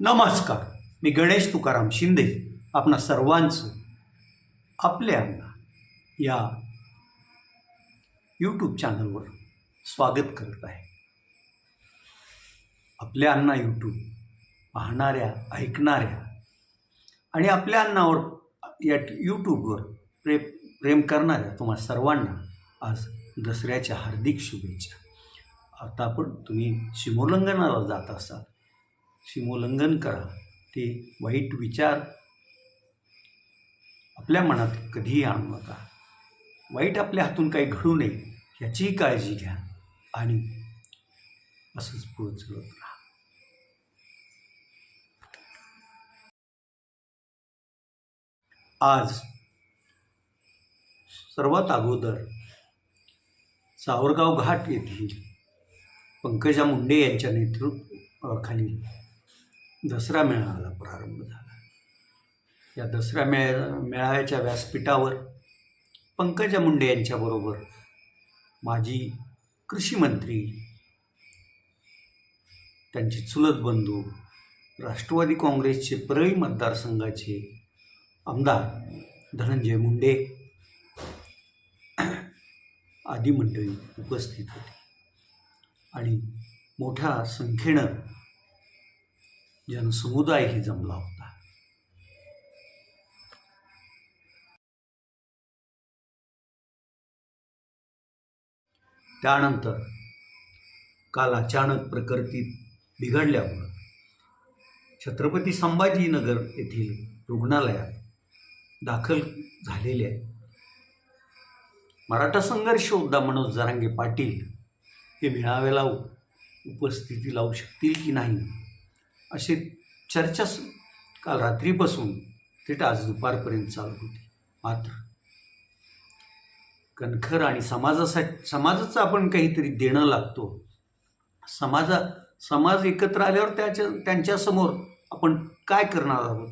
नमस्कार. मी गणेश तुकाराम शिंदे. आपणा सर्वांचं आपल्या या यूट्यूब चॅनलवर स्वागत करत आहे. आपल्या अण्णा यूट्यूब पाहणाऱ्या ऐकणाऱ्या आणि आपल्या अण्णावर या यूट्यूबवर प्रे प्रेम करणाऱ्या तुम्हा सर्वांना आज दसऱ्याच्या हार्दिक शुभेच्छा. आता आपण तुम्ही सीमोल्लंघनाला जात असाल सीमोल्लंघन करा. ते वाईट विचार आपल्या मनात कधीही आणू नका. वाईट आपल्या हातून काही घडू नये याचीही काळजी घ्या आणि असंच पुढं चलत राहा. आज सर्वात अगोदर सावरगाव घाट येथील पंकजा मुंडे यांच्या नेतृत्वाखाली दसरा मेळाव्याला प्रारंभ झाला. या दसरा मेळा मेळाव्याच्या व्यासपीठावर पंकजा मुंडे यांच्याबरोबर माजी कृषी मंत्री त्यांचे चुलत बंधू राष्ट्रवादी काँग्रेसचे परळी मतदारसंघाचे आमदार धनंजय मुंडे आदी मंडळी उपस्थित होती. आणि मोठ्या संख्येनं जनसमुदायही जमला होता. त्यानंतर काल अचानक प्रकृती बिघडल्यामुळं छत्रपती संभाजीनगर येथील रुग्णालयात दाखल झालेले मराठा संघर्ष योद्धा मनोज जरांगे पाटील हे मेळाव्याला उपस्थिती लावू शकतील की नाही? अशी चर्चा काल रात्रीपासून थेट आज दुपारपर्यंत चालू होती. मात्र कणखर आणि समाजासाठी समाजाचं आपण काहीतरी देणं लागतो. समाजा समाज एकत्र आल्यावर त्याच्या त्यांच्यासमोर आपण काय करणार आहोत?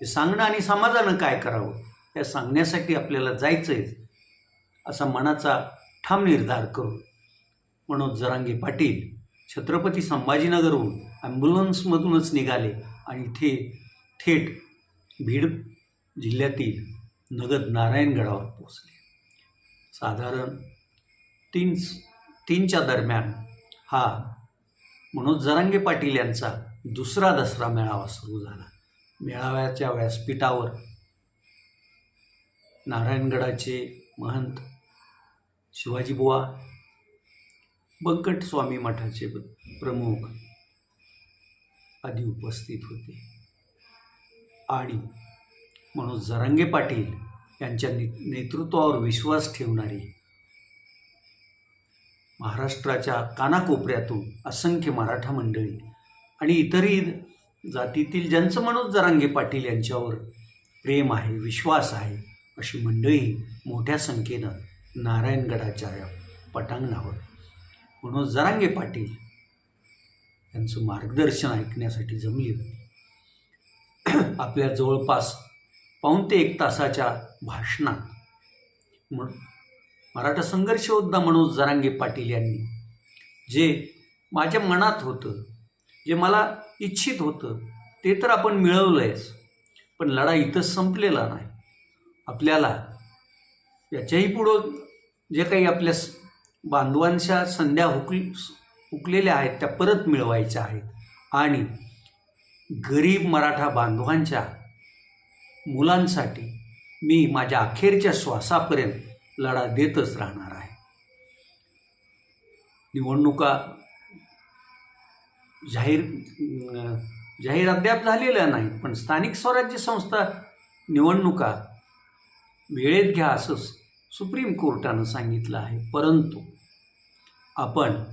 हे सांगणं आणि समाजानं काय करावं? या सांगण्यासाठी आपल्याला जायचं आहे असा मनाचा ठाम निर्धार करू मनोज जरांगे पाटील छत्रपती संभाजीनगरहून ॲम्ब्युलन्समधूनच निघाले आणि इथे थेट भीड जिल्ह्यातील नगद नारायणगडावर पोचले साधारण तीन तीनच्या दरम्यान हा मनोज जरांगे पाटील यांचा दुसरा दसरा मेळावा सुरू झाला. मेळाव्याच्या व्यासपीठावर नारायणगडाचे महंत शिवाजीबुवा बंकट स्वामी मठाचे प्रमुख आदी उपस्थित होते. आणि मनोज जरांगे पाटील यांच्या ने नेतृत्वावर विश्वास ठेवणारी महाराष्ट्राच्या कानाकोपऱ्यातून असंख्य मराठा मंडळी आणि इतरही जातीतील ज्यांचं मनोज जरांगे पाटील यांच्यावर प्रेम आहे विश्वास आहे अशी मंडळी मोठ्या संख्येनं नारायणगडाच्या या पटांगणावर. मनोज जरांगे पाटील त्यांचं मार्गदर्शन ऐकण्यासाठी जमली होती. आपल्या जवळपास पाऊण ते एक तासाच्या भाषणात मराठा संघर्षयोद्धा मनोज जरांगे पाटील यांनी जे माझ्या मनात होतं जे मला इच्छित होतं ते तर आपण मिळवलं आहेच पण लढा इथं संपलेला नाही. आपल्याला याच्याही पुढं जे काही आपल्या स- बांधवांच्या संध्या हुकली उकलेल्या आहेत त्या परत मिळवायच्या आहेत. आणि गरीब मराठा बांधवांच्या मुलांसाठी मी माझ्या अखेरच्या श्वासापर्यंत लढा देतच राहणार आहे. निवडणुका जाहीर जाहीर अद्याप झालेल्या नाहीत पण स्थानिक स्वराज्य संस्था निवडणुका वेळेत घ्या असं सुप्रीम कोर्टानं सांगितलं आहे. परंतु आपण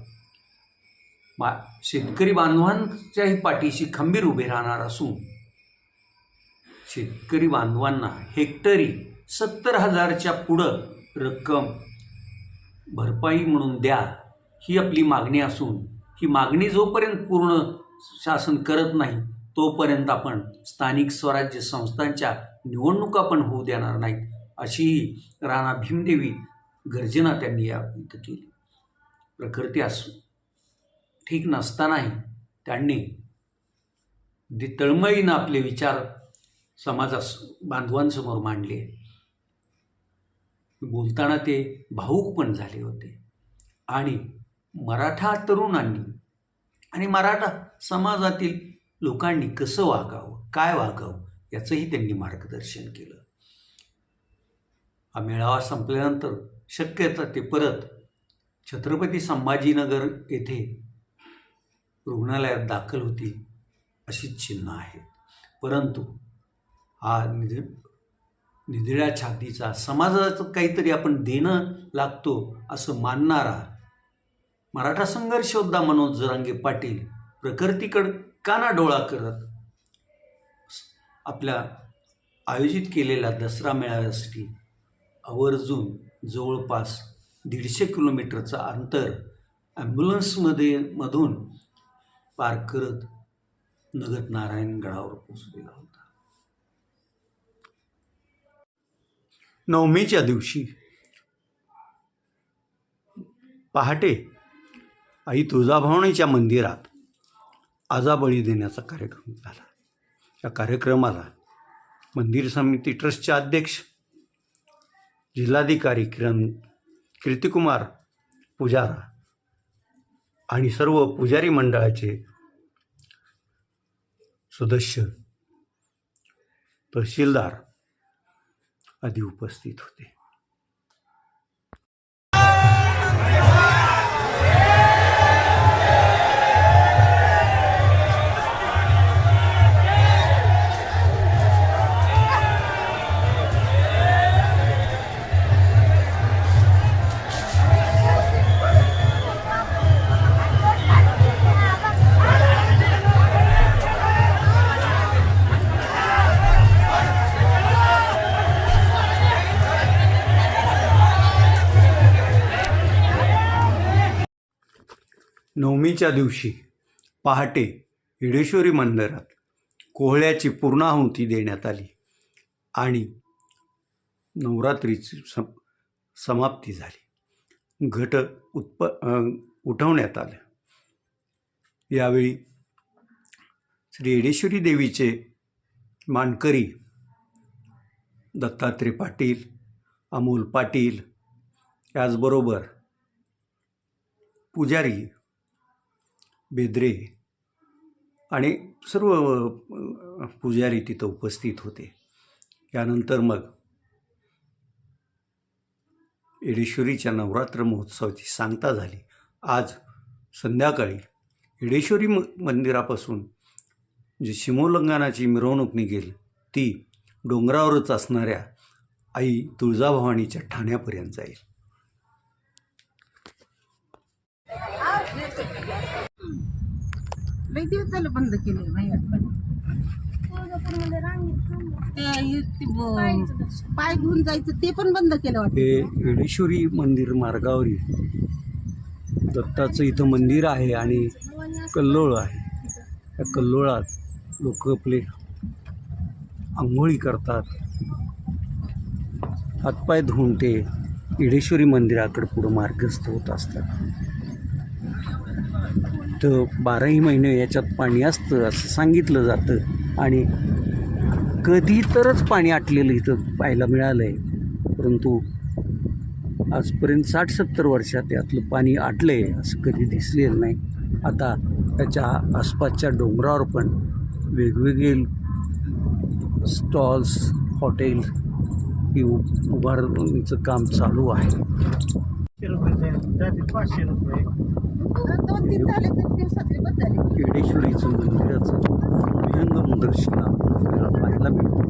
मा शेतकरी बांधवांच्याही पाठीशी खंबीर उभे राहणार असून शेतकरी बांधवांना हेक्टरी सत्तर हजारच्या पुढं रक्कम भरपाई म्हणून द्या ही आपली मागणी असून ही मागणी जोपर्यंत पूर्ण शासन करत नाही तोपर्यंत आपण स्थानिक स्वराज्य संस्थांच्या निवडणुका पण होऊ देणार नाहीत अशीही राणा भीमदेवी गर्जना त्यांनी या इथं केली. प्रकृती असू ठीक नसतानाही त्यांनी दि तळमळीनं आपले विचार समाजास बांधवांसमोर मांडले. बोलताना ते भाऊक पण झाले होते. आणि मराठा तरुणांनी आणि मराठा समाजातील लोकांनी कसं वागावं काय वागावं याचंही त्यांनी मार्गदर्शन केलं. हा मेळावा संपल्यानंतर शक्यता ते परत छत्रपती संभाजीनगर येथे रुग्णालयात दाखल होतील अशी चिन्ह आहेत. परंतु हा निधि निधिळ्या छातीचा समाजाचं काहीतरी आपण देणं लागतो असं मानणारा मराठा संघर्ष योद्धा मनोज जरांगे पाटील प्रकृतीकडं काना डोळा करत आपल्या आयोजित केलेल्या दसरा मेळाव्यासाठी आवर्जून जवळपास दीडशे किलोमीटरचं अंतर ॲम्ब्युलन्समध्ये मधून पार करत नगद नारायणगडावर पोचलेला होता. नवमीच्या दिवशी पहाटे आई तुळजाभवानीच्या मंदिरात आजाबळी देण्याचा कार्यक्रम झाला. या कार्यक्रमाला मंदिर समिती ट्रस्टचे अध्यक्ष जिल्हाधिकारी किरण कीर्तिकुमार पुजारा आणि सर्व पुजारी मंडळाचे सदस्य तहसीलदार आदी उपस्थित होते. नवमीच्या दिवशी पहाटे येडेश्वरी मंदिरात कोहळ्याची पूर्णाहुती देण्यात आली आणि नवरात्रीची सम समाप्ती झाली. घट उत्प उठवण्यात आलं. यावेळी श्री येडेश्वरी देवीचे मानकरी दत्तात्रय पाटील अमोल पाटील याचबरोबर पुजारी बेद्रे. आणि सर्व पुजारी तिथं उपस्थित होते. यानंतर मग येडेश्वरीच्या नवरात्र महोत्सवाची सांगता झाली. आज संध्याकाळी येडेश्वरी म मंदिरापासून जी शिमोल्लंघनाची मिरवणूक निघेल ती डोंगरावरच असणाऱ्या आई तुळजाभवानीच्या ठाण्यापर्यंत जाईल. लई दिवस झालं बंद केले नाही ते पाय घेऊन जायचं ते पण बंद केलं वाटतं. हे येडेश्वरी मंदिर मार्गावरील दत्ताचं इथं मंदिर आहे आणि कल्लोळ आहे. त्या कल्लोळात लोक आपले आंघोळी करतात. हातपाय धुवून ते येडेश्वरी मंदिराकडे पुढं मार्गस्थ होत असतात. इथं बाराही महिने याच्यात पाणी असतं असं सांगितलं जातं. आणि कधी तरच पाणी आटलेलं इथं पाहायला मिळालं आहे परंतु आजपर्यंत साठ सत्तर वर्षात यातलं पाणी आटलं आहे असं कधी दिसलेलं नाही. आता त्याच्या आसपासच्या डोंगरावर पण वेगवेगळे स्टॉल्स हॉटेल ही उ- उभारणीचं काम चालू आहे. दोन तीन झाले दिवसातले झाले. मंदिराचं विहंगम दर्शन आपल्याला पाहायला मिळतं.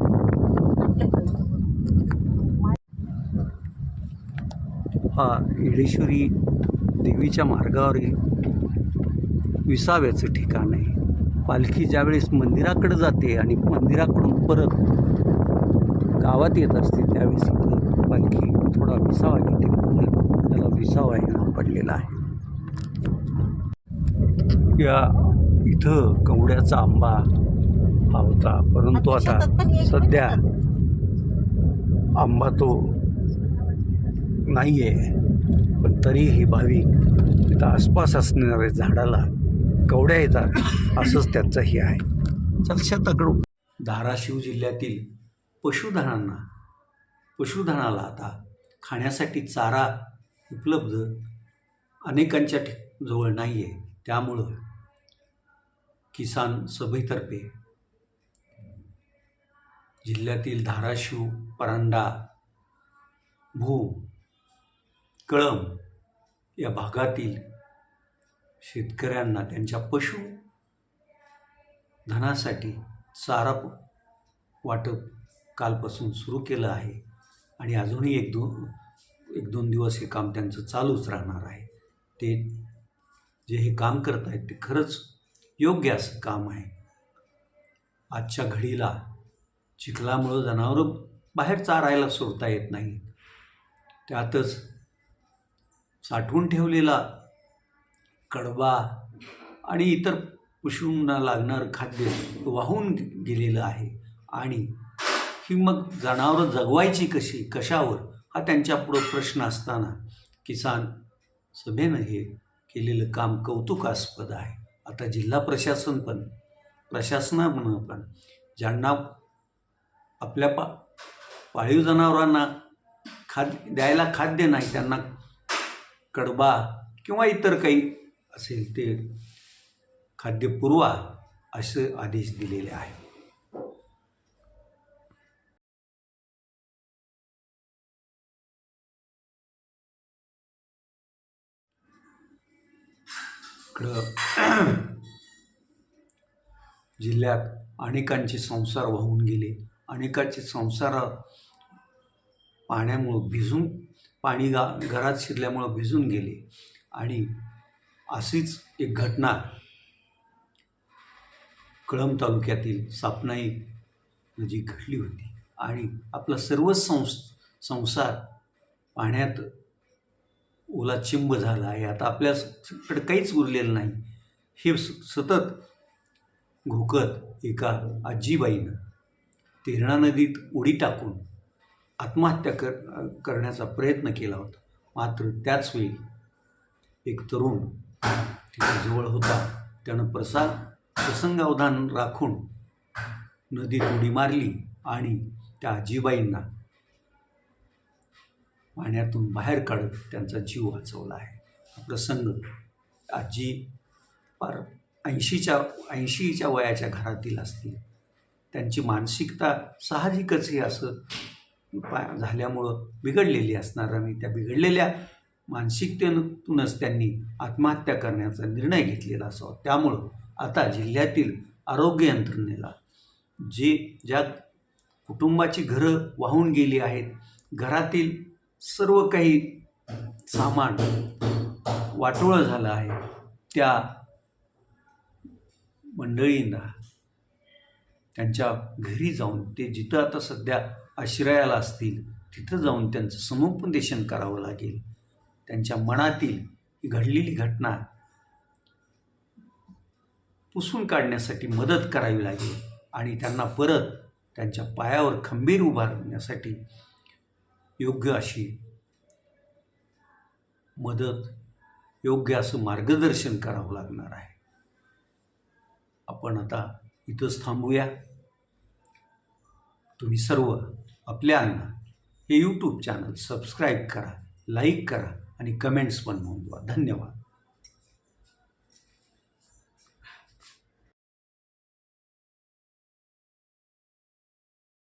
हा येडेश्वरी देवीच्या मार्गावरील विसाव्याचं ठिकाण आहे. पालखी ज्यावेळेस मंदिराकडे जाते आणि मंदिराकडून परत गावात येत असते त्यावेळेस पालखी थोडा विसावा घेते म्हणून त्याला विसावा हे नाव पडलेलं आहे. या इथं कवड्याचा आंबा हा होता. परंतु आता सध्या आंबा तो नाही आहे पण तरीही भाविक तिथं आसपास असणाऱ्या झाडाला कवड्या येतात असंच त्यांचं हे आहे. चल शेताकडं धाराशिव जिल्ह्यातील पशुधनांना पशुधनाला आता खाण्यासाठी चारा उपलब्ध अनेकांच्या ठि- जवळ नाही आहे त्यामुळं किसान सभेतर्फे जिल्ह्यातील धाराशिव परांडा भूम कळम या भागातील शेतकऱ्यांना त्यांच्या पशु धनासाठी चारा वाटप कालपासून सुरू केलं आहे. आणि अजूनही एक दोन एक दोन दिवस हे काम त्यांचं चालूच राहणार आहे. ते जे हे काम करत आहेत ते खरंच योग्य असं काम आहे. आजच्या घडीला चिखलामुळं जनावरं बाहेर चारायला सोडता येत नाही त्यातच साठवून ठेवलेला कडबा आणि इतर पशूंना लागणारं खाद्य वाहून गेलेलं आहे. आणि ही मग जनावरं जगवायची कशी कशावर हा त्यांच्यापुढं प्रश्न असताना किसान सभेनं हे केलेलं काम कौतुकास्पद आहे. आता जिल्हा प्रशासन पण प्रशासनानं पण ज्यांना आपल्या पा पाळीव जनावरांना खाद्य द्यायला खाद्य नाही त्यांना कडबा किंवा इतर काही असेल ते खाद्य पुरवा असे आदेश दिलेले आहेत. इकडं जिल्ह्यात अनेकांचे संसार वाहून गेले. अनेकांचे संसार पाण्यामुळं भिजून पाणी गा घरात शिरल्यामुळं भिजून गेले. आणि अशीच एक घटना कळंब तालुक्यातील सापनाई जी घडली होती. आणि आपला सर्वच संस संसार पाण्यात ओला चिंब झाला आहे आता आपल्याकडे काहीच उरलेलं नाही. हे स सतत घोकत एका आजीबाईनं तेरणा नदीत उडी टाकून आत्महत्या कर करण्याचा प्रयत्न केला होता. मात्र त्याच वेळी एक तरुण तिच्या जवळ होता. त्यानं प्रसा प्रसंगावधान राखून नदीत उडी मारली आणि त्या आजीबाईंना पाण्यातून बाहेर काढत त्यांचा जीव वाचवला आहे. हा प्रसंग आजी फार ऐंशीच्या ऐंशीच्या वयाच्या घरातील असतील. त्यांची मानसिकता साहजिकच हे असं पा झाल्यामुळं बिघडलेली असणार. आणि त्या बिघडलेल्या मानसिकतेतूनच त्यांनी आत्महत्या करण्याचा निर्णय घेतलेला असावा. त्यामुळं आता जिल्ह्यातील आरोग्य यंत्रणेला जे ज्या कुटुंबाची घरं वाहून गेली आहेत घरातील सर्व काही सामान वाटोळं झालं आहे. त्या मंडळींना त्यांच्या घरी जाऊन ते जिथं आता सध्या आश्रयाला असतील तिथं जाऊन त्यांचं समुपदेशन करावं लागेल. त्यांच्या मनातील ही घडलेली घटना पुसून काढण्यासाठी मदत करावी लागेल आणि त्यांना परत त्यांच्या पायावर खंबीर उभारण्यासाठी योग्य अशी मदत योग्य असं मार्गदर्शन करावं लागणार आहे. आपण आता इथंच थांबूया. तुम्ही सर्व आपल्यांना हे यूट्यूब चॅनल सबस्क्राईब करा लाईक करा आणि कमेंट्स पण नोंदवा. धन्यवाद.